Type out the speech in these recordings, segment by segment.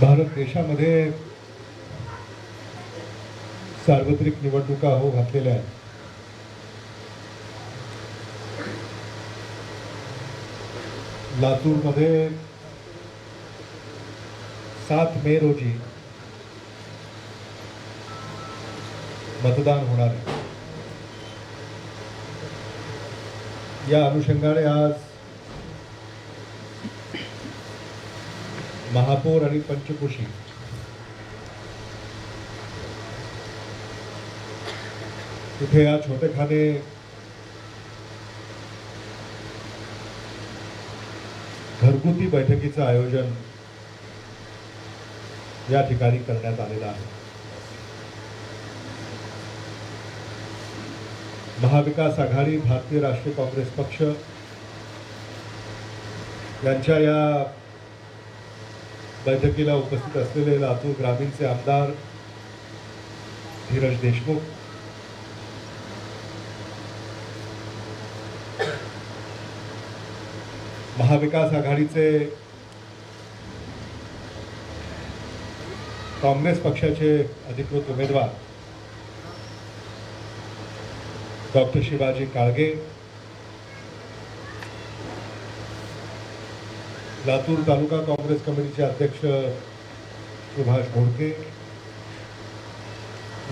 भारत देशामध्ये सार्वत्रिक निवडणुका हो घातलेल्या आहेत. लातूरमध्ये सात मे रोजी मतदान होणार आहे. या अनुषंगाने आज महापौर आणि पंचकोशी. तिथे या छोटेखाने घरगुती बैठकीचं आयोजन या ठिकाणी करण्यात आलेलं आहे. महाविकास आघाडी भारतीय राष्ट्रीय काँग्रेस पक्ष यांच्या या बैठकीला उपस्थित असलेले लातूर ग्रामीणचे आमदार धीरज देशमुख. महाविकास आघाडीचे काँग्रेस पक्षाचे अधिकृत उमेदवार डॉक्टर शिवाजी काळगे. लातूर तालुका काँग्रेस कमिटीचे अध्यक्ष सुभाष घोडके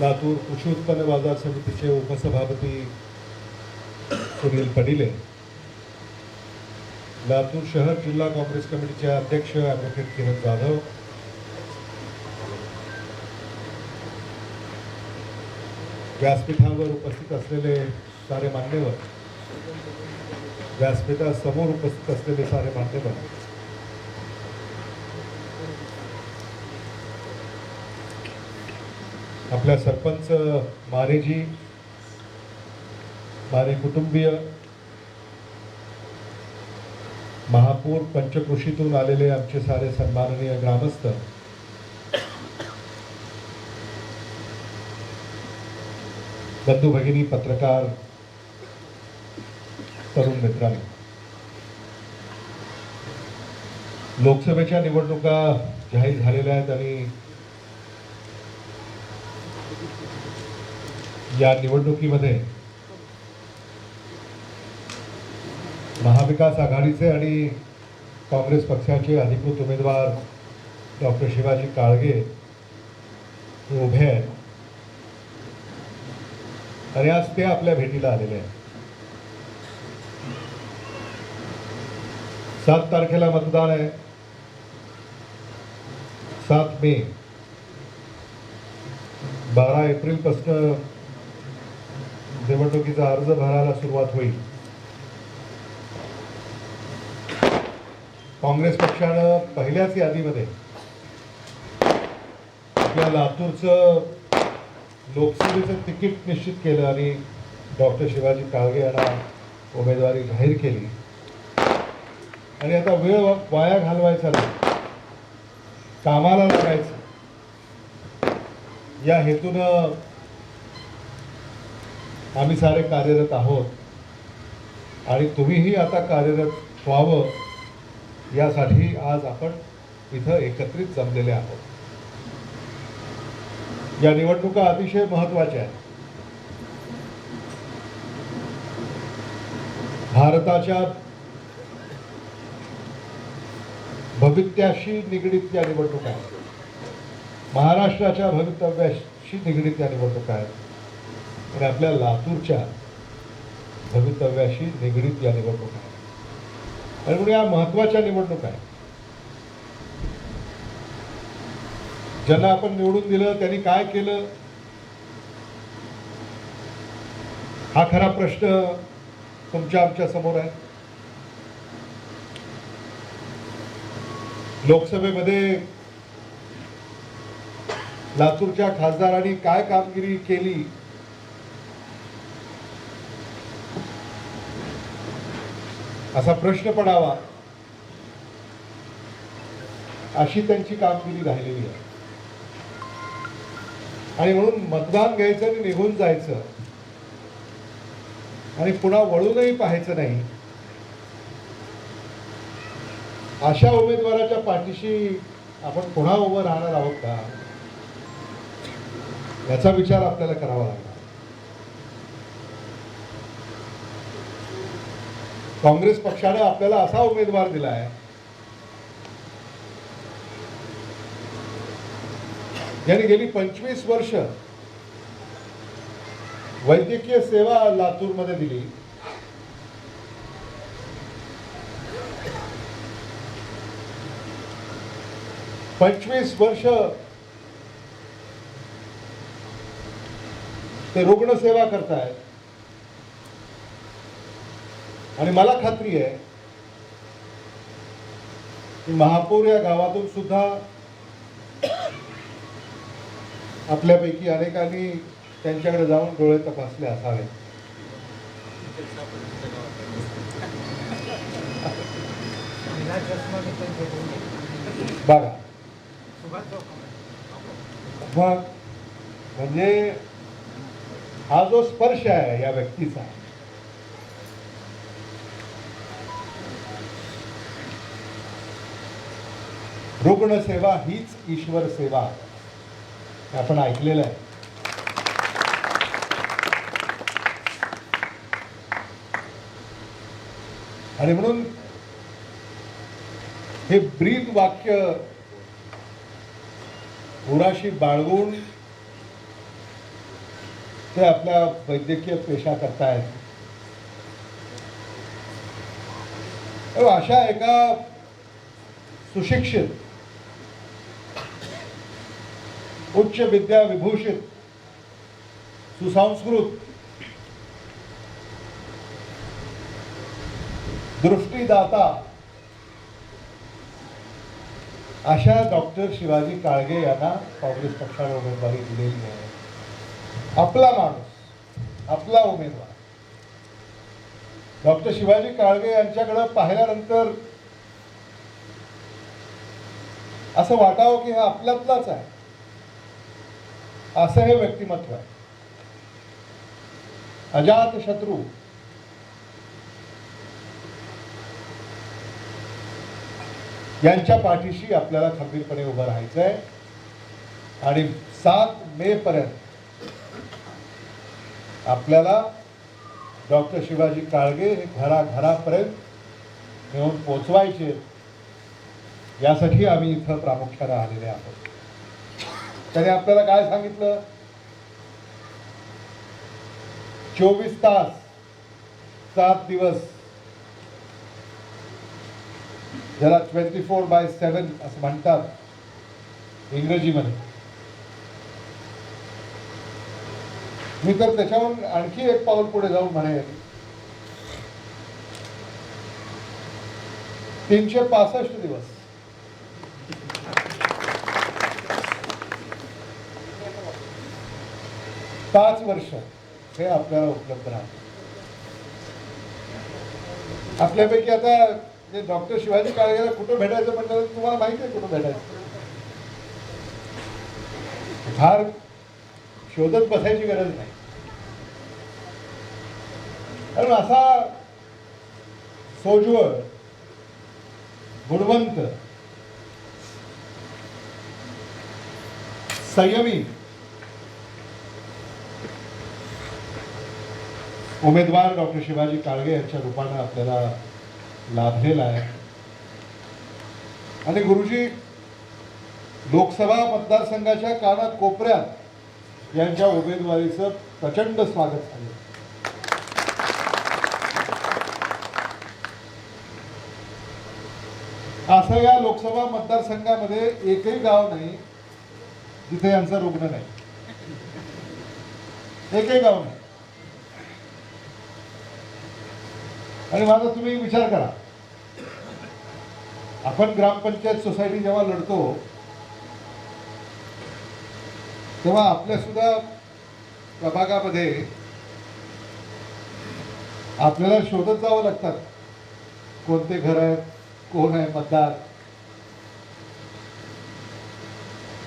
लातूर कृषी उत्पन्न बाजार समितीचे उपसभापती सुनील पडिले लातूर शहर जिल्हा काँग्रेस कमिटीचे अध्यक्ष ॲडव्होकेट किरण जाधव व्यासपीठावर उपस्थित असलेले सारे मान्यवर व्यासपीठासमोर उपस्थित असलेले सारे मान्यवर आपल्या सरपंच मारेजी मारे कुटुंबीय महापौर पंचकृषीतून आलेले आमचे सारे सन्माननीय ग्रामस्थ बंधू भगिनी पत्रकार तरुण मित्रांनो लोकसभेच्या निवडणुका जाहीर झालेल्या आहेत आणि या निवडणुकीमध्ये महाविकास आघाडीचे आणि काँग्रेस पक्षाचे अधिकृत उमेदवार डॉक्टर शिवाजी काळगे हे उभे आहेत. आणि आज ते आपल्या भेटीला आलेले आहेत. सात तारखेला मतदान आहे. सात मे. बारा एप्रिलपासनं निवडणुकीचा अर्ज भरायला सुरुवात होईल. काँग्रेस पक्षानं पहिल्याच यादीमध्ये आपल्या लातूरचं लोकसभेचं तिकीट निश्चित केलं आणि डॉक्टर शिवाजी काळगे यांना उमेदवारी जाहीर केली. आणि आता वेळ वाया घालवायचा नाही. कामाला लागायचं. या हेतूनं आम्ही सारे कार्यरत आहोत. आणि तुम्हीही आता कार्यरत व्हावं यासाठी आज आपण इथं एकत्रित जमलेले आहोत. या निवडणुका अतिशय महत्त्वाच्या आहेत. भारताच्या भवित्याशी निगडीत त्या निवडणुका आहेत. महाराष्ट्राच्या भवितव्याशी निगडीत त्या निवडणुका आहेत. आणि आपल्या लातूरच्या भवितव्याशी निगडीत या निवडणूक आहे. आणि म्हणून या महत्त्वाच्या निवडणुका आहेत. ज्यांना आपण निवडून दिलं त्यांनी काय केलं? हा खरा प्रश्न तुमच्या आमच्यासमोर आहे. लोकसभेमध्ये लातूरच्या खासदारांनी काय कामगिरी केली? असा प्रश्न पडावा. अशी त्यांची कामगिरी राहिलेली आहे. आणि म्हणून मतदान घ्यायचं आणि निघून जायचं. आणि पुन्हा वळूनही पाहायचं नाही. अशा उमेदवाराच्या पाठीशी आपण पुन्हा उभं राहणार आहोत का? याचा विचार आपल्याला करावा लागला काँग्रेस पक्षाने आपल्याला असा उमेदवार दिला आहे ज्याने गेली पंचवीस वर्ष वैद्यकीय सेवा लातूरमध्ये दिली. पंचवीस वर्ष ते रुग्णसेवा करतायत. आणि मला खात्री आहे की महापौर या गावातून सुद्धा आपल्यापैकी अनेकांनी त्यांच्याकडे जाऊन डोळे तपासले असावे. बघा. मग म्हणजे हा जो स्पर्श आहे या व्यक्तीचा रुग्णसेवा हीच ईश्वर सेवा. हे आपण ऐकलेलं आहे. आणि म्हणून हे ब्रीद वाक्य उराशी बाळगून ते आपल्या वैद्यकीय पेशा करतायत. अशा एका सुशिक्षित उच्च विद्या विभूषित सुसंस्कृत दृष्टीदाता अशा डॉक्टर शिवाजी काळगे यांना काँग्रेस पक्षाने उमेदवारी दिलेली आहे. आपला माणूस आपला उमेदवार. डॉक्टर शिवाजी काळगे यांच्याकडं पाहिल्यानंतर असं वाटावं की हा आपल्यातलाच आहे. असं हे व्यक्तिमत्व आहे. अजात शत्रू. यांच्या पाठीशी आपल्याला खंबीरपणे उभं राहायचं आहे आणि सात मे पर्यंत आपल्याला डॉक्टर शिवाजी काळगे हे घराघरापर्यंत घेऊन पोचवायचे. यासाठी आम्ही इथं प्रामुख्यानं आलेले आहोत. त्याने आपल्याला काय सांगितलं? चोवीस तास सात दिवस. ज्याला ट्वेंटी फोर बाय सेवन असं म्हणतात इंग्रजीमध्ये. मी तर त्याच्याहून आणखी एक पाऊल पुढे जाऊन म्हणेन. तीनशे पासष्ट दिवस. पाच वर्ष हे आपल्याला उपलब्ध राहतं. आपल्यापैकी आता जे डॉक्टर शिवाजी काळगेला कुठं भेटायचं म्हटलं तर तुम्हाला माहिती आहे कुठं भेटायचं. फार शोधत बसायची गरज नाही. कारण असा सोज्वळ गुणवंत संयमी उमेदवार डॉक्टर शिवाजी काळगे यांच्या रूपानं आपल्याला लाभलेला आहे. आणि गुरुजी लोकसभा मतदारसंघाच्या कानात कोपऱ्यात यांच्या उमेदवारीचं प्रचंड स्वागत झालं. असं या लोकसभा मतदारसंघामध्ये एकही गाव नाही जिथे यांचा रुग्ण नाही. एकही गाव नाही. आणि माझा तुम्ही विचार करा. आपण ग्रामपंचायत सोसायटी जेव्हा लढतो तेव्हा आपल्या सुद्धा प्रभागामध्ये आपल्याला शोधत जावं लागतात कोणते घर आहेत कोण आहे मतदार?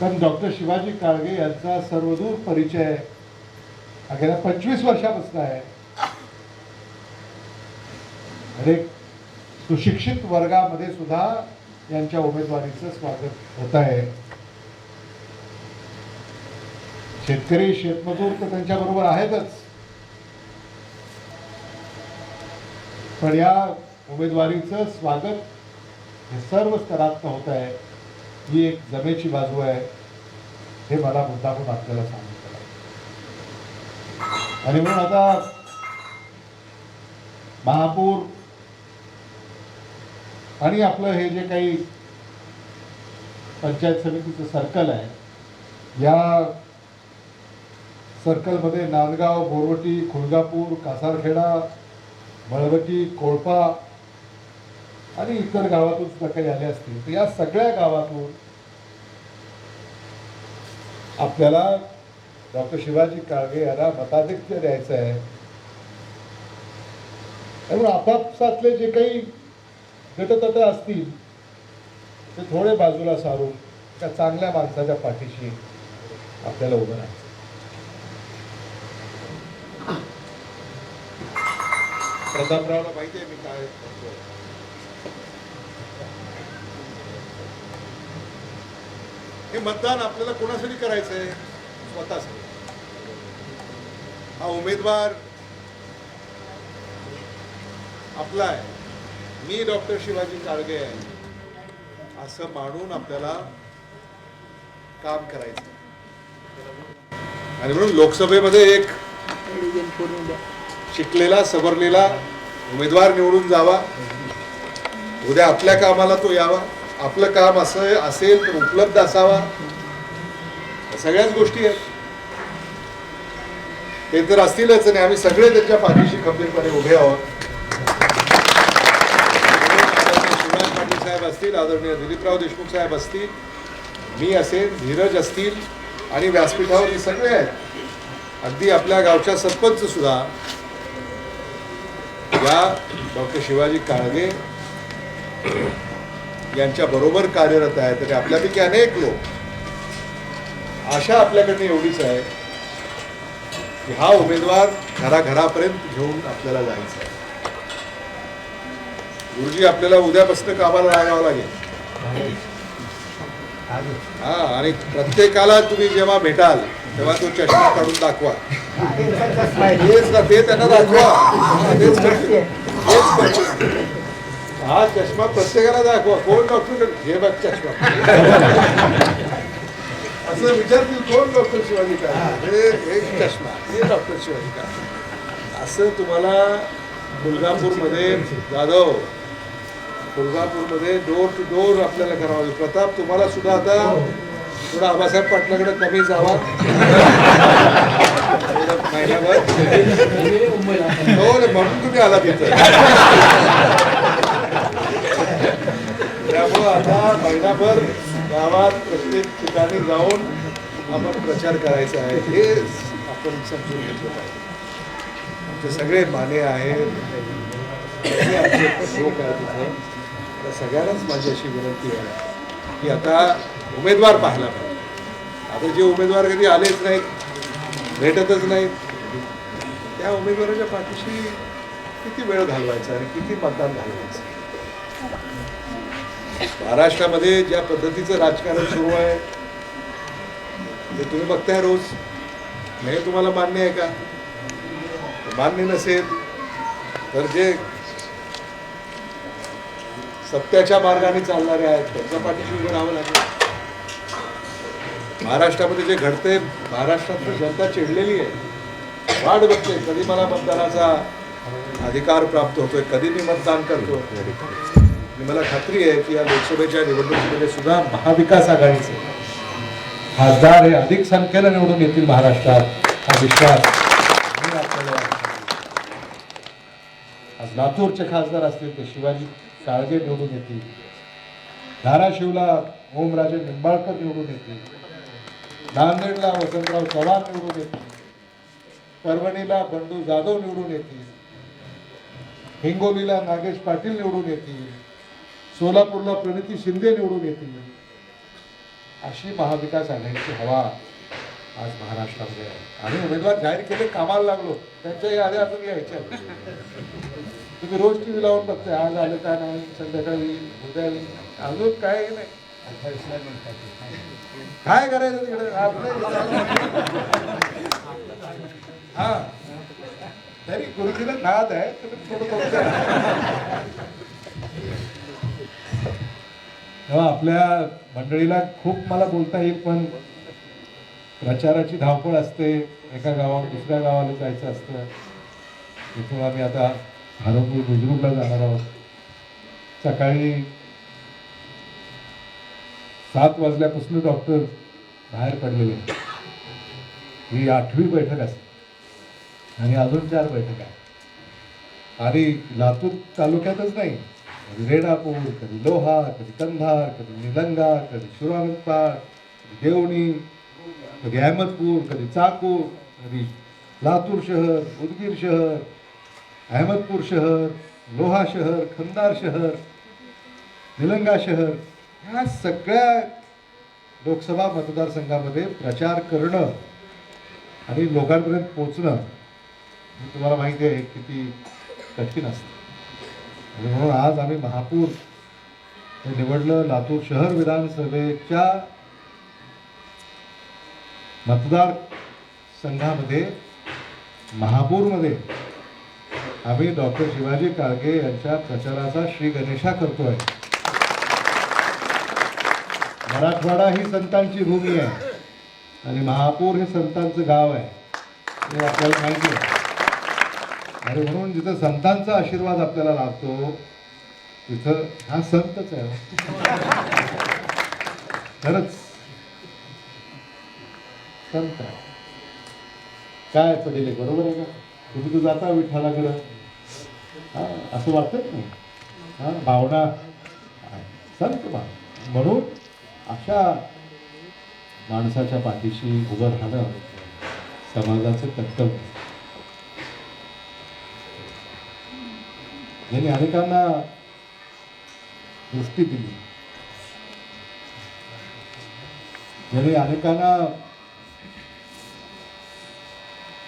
पण डॉक्टर शिवाजी काळगे यांचा सर्वदूर परिचय गेल्या पंचवीस वर्षापासून आहे. अरे सुशिक्षित वर्गामध्ये सुद्धा यांच्या उमेदवारीचं स्वागत होत आहे शेतकरी शेतमजूर तर त्यांच्या बरोबर आहेतच. पण या उमेदवारीचं स्वागत हे सर्व स्तरात होत आहे ही एक जमेची बाजू आहे. हे मला मुद्दामून आपल्याला सांगितलं आणि म्हणून आता महापूर आणि आपलं हे जे काही पंचायत समितीचं सर्कल आहे या सर्कलमध्ये नांदगाव बोरवटी खुलगापूर कासारखेडा मळवटी कोळपा आणि इतर गावातून सुद्धा काही आले असतील तर या सगळ्या गावातून आपल्याला डॉक्टर शिवाजी काळगे यांना मताधिक्य द्यायचं आहे. त्यामुळे आपापसातले जे काही गटतट असतील ते थोडे बाजूला सारून त्या चांगल्या माणसाच्या पाठीशी आपल्याला उभं राहायचं. प्रतापरावला माहिती आहे मी काय हे मतदान आपल्याला कोणासाठी करायचं आहे स्वतःसाठी. हा उमेदवार आपला आहे. मी डॉक्टर शिवाजी काळगे आहे. असं मानून आपल्याला काम करायचं. आणि म्हणून लोकसभेमध्ये एक शिकलेला सबरलेला उमेदवार निवडून जावा. उद्या आपल्या कामाला तो यावा. आपलं काम असं असेल तर उपलब्ध असावा. सगळ्याच गोष्टी आहेत. ते तर असतीलच आणि आम्ही सगळे त्यांच्या पाठीशी खंबीरपणे उभे आहोत. असतील आदरणीय दिलीपराव देशमुख साहेब असतील मी असेल धीरज असतील आणि व्यासपीठावर हे सगळे आहेत. अगदी आपल्या गावच्या सरपंच सुद्धा या डॉक्टर शिवाजी काळगे यांच्या बरोबर कार्यरत आहे तरी आपल्यापैकी अनेक लोक आशा आपल्याकडनं एवढीच आहे की हा उमेदवार घराघरापर्यंत घेऊन आपल्याला जायचं आहे. गुरुजी आपल्याला उद्यापासून कामाला लागावं लागेल. हा आणि प्रत्येकाला तुम्ही जेव्हा भेटाल तेव्हा तो चष्मा काढून दाखवा. तेच ना ते त्यांना दाखवा. हा, तेच हा चष्मा प्रत्येकाला दाखवा. कोण डॉक्टर हे बघ चष्मा. असं विचारतील कोण डॉक्टर शिवाजी काय? हे एक चष्मा. हे डॉक्टर शिवाजी काय? असं तुम्हाला कोल्हापूरमध्ये जाधव कोल्हापूरमध्ये डोर टू डोर आपल्याला करावं. लागेल प्रताप तुम्हाला सुद्धा आता थोडा आबासाहेब पाटलाकडे कमी जावा. थोडं महिनाभर. हो म्हणून तुम्ही आला तिथं त्यामुळं आता महिनाभर गावात प्रत्येक ठिकाणी जाऊन आपण प्रचार करायचा आहे. हे आपण समजून घेतलं पाहिजे. आमचे सगळे माने आहेत. लोक आहेत सगळ्यांनाच माझी अशी विनंती आहे की आता उमेदवार पाहायला पाहिजे. आता जे उमेदवार कधी आलेच नाहीत भेटतच नाहीत त्या उमेदवाराच्या पाठीशी किती वेळ घालवायचा आणि किती मतदान घालवायचं? महाराष्ट्रामध्ये ज्या पद्धतीचं राजकारण सुरू आहे ते तुम्ही बघताय रोज हे तुम्हाला मान्य आहे का? मान्य नसेल तर जे सत्याच्या मार्गाने चालणारे आहेत. त्यांच्या पाठीशी उभं राहावं लागेल. महाराष्ट्रामध्ये जे घडते महाराष्ट्रातली जनता चिडलेली आहे. वाट बघते कधी मला मतदानाचा अधिकार प्राप्त होतोय कधी मी मतदान करतो आणि मला खात्री आहे की या लोकसभेच्या निवडणुकीमध्ये सुद्धा महाविकास आघाडीचे खासदार हे अधिक संख्येनं निवडून येतील महाराष्ट्रात हा विश्वास आपल्याला आज लातूरचे खासदार असतील ते शिवाजी काळजे निवडून येतील. धाराशिवला ओमराजे निंबाळकर निवडून येतील. नांदेडला वसंतराव चव्हाण निवडून येतील. परभणीला बंडू जाधव निवडून येतील. हिंगोलीला नागेश पाटील निवडून येतील. सोलापूरला प्रणिती शिंदे निवडून येतील. अशी महाविकास आघाडीची हवा आज महाराष्ट्रामध्ये आहे. आम्ही उमेदवार जाहीर केले कामाला लागलो. त्यांच्याही आधी अजून यायच्या तुम्ही रोज टी व्ही लावून बघताय आज आलं का नाही संध्याकाळी उद्या अजून काय नाही. काय करायचं तिकडे? आपलं हा तरी गुरुजीला नाद आहे तुम्ही थोडं थोडं आपल्या मंडळीला खूप मला बोलता येईल पण प्रचाराची धावपळ असते. एका गावात दुसऱ्या गावाला जायचं असतं. तिथून आम्ही आता हरपूर बुजुर्गला जाणार आहोत सकाळी सात वाजल्यापासून डॉक्टर बाहेर पडलेले. ही आठवी बैठक असते. आणि अजून चार बैठक आहे आणि लातूर तालुक्यातच नाही. कधी रेणापूर कधी लोहा कधी कंधार कधी निलंगा कधी शिरानंदपाड कधी देवणी कधी अहमदपूर कधी चाकूर कधी लातूर शहर उदगीर शहर अहमदपूर शहर लोहा शहर खंदार शहर निलंगा शहर ह्या सगळ्या लोकसभा मतदारसंघामध्ये प्रचार करणं आणि लोकांपर्यंत पोचणं हे तुम्हाला माहिती आहे किती कठीण असतं. आणि म्हणून आज आम्ही महापूर हे निवडलं लातूर शहर विधानसभेच्या मतदार संघामध्ये महापूरमध्ये आम्ही डॉक्टर शिवाजी काळगे यांच्या प्रचाराचा श्री गणेशा करतोय. मराठवाडा ही संतांची भूमी आहे. आणि महापूर हे संतांचं गाव आहे. हे आपल्याला माहिती आहे. आणि म्हणून जिथं संतांचा आशीर्वाद आपल्याला लाभतो तिथं हा संतच आहे. खरंच. संत आहे. काय पडेल बरोबर आहे का? तुम्ही तू जाता विठ्ठलाकडं. हा असं वाटत नाही. हा भावना आहे. संत भाव म्हणून अशा माणसाच्या पाठीशी उभं राहणं समाजाचं कर्तव्य ज्यांनी यांनी अनेकांना दृष्टी दिली. यांनी अनेकांना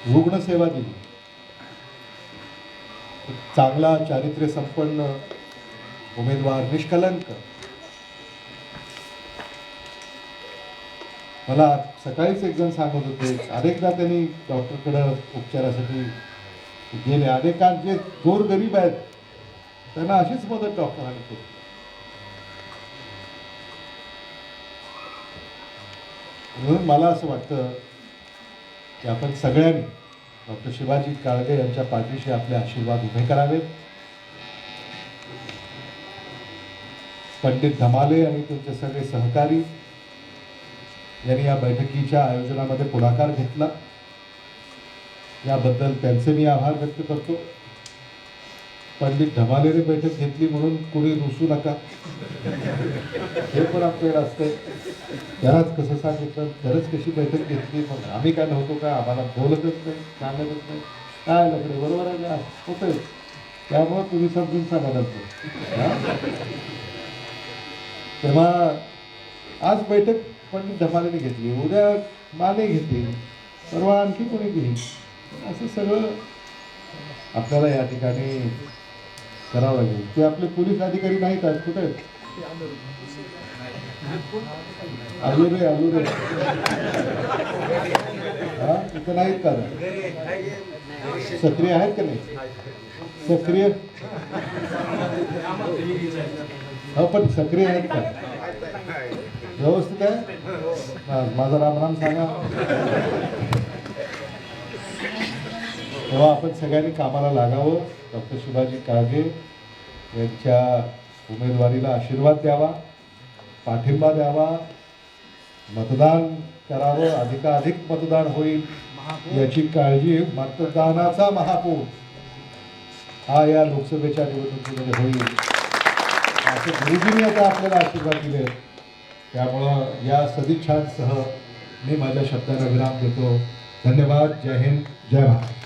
रुग्णसेवा दिली. चांगला चारित्र्य संपन्न उमेदवार निष्कलंक. मला सकाळीच एक जण सांगत होते अनेकदा त्यांनी डॉक्टरकडं उपचारासाठी गेले. अनेकांत जे गोरगरीब आहेत त्यांना अशीच मदत डॉक्टरांनी केली. म्हणून मला असं वाटतं की आपण सगळ्यांनी डॉक्टर शिवाजी काळगे यांच्या पाठीशी आपले आशीर्वाद उभे करावेत. पंडित धमाले आणि त्यांचे सगळे सहकारी यांनी या बैठकीच्या आयोजनामध्ये पुढाकार घेतला. याबद्दल त्यांचे मी आभार व्यक्त करतो. पंडित धमालेने बैठक घेतली म्हणून कोणी रुसू नका. हे पण आपल्याकडे असतंय त्यालाच कसं सांगितलं? तरच कशी बैठक घेतली? पण आम्ही काय नव्हतो का? आम्हाला बोलतच नाही सांगतच नाही. काय लकडे बरोबर आहे का? होतंय. त्यामुळं तुम्ही समजून सांगायला नंतर. तेव्हा आज बैठक पंडित धमालेने घेतली. उद्या माने घेतील. परवा आणखी कोणी घेईल? असं सगळं आपल्याला या ठिकाणी करावं लागेल. ते आपले पोलीस अधिकारी नाहीत आज. कुठे आहेत? आलू रे आलू रे. हा? तिथं नाहीत का? सक्रिय आहेत का नाही? सक्रिय? हो पण सक्रिय आहेत का? व्यवस्थित आहे? माझा राम राम सांगा. तेव्हा आपण सगळ्यांनी कामाला लागावं. डॉक्टर शिवाजी काळगे यांच्या उमेदवारीला आशीर्वाद द्यावा पाठिंबा द्यावा. मतदान करावं अधिकाधिक मतदान होईल याची काळजी मतदानाचा महापूर हा या लोकसभेच्या निवडणुकीमध्ये होईल. असं गुरुजींनी आता आपल्याला आशीर्वाद दिले. त्यामुळं या सदिच्छांसह मी माझ्या शब्दाला विराम देतो. धन्यवाद. जय हिंद. जय महाराष्ट्र.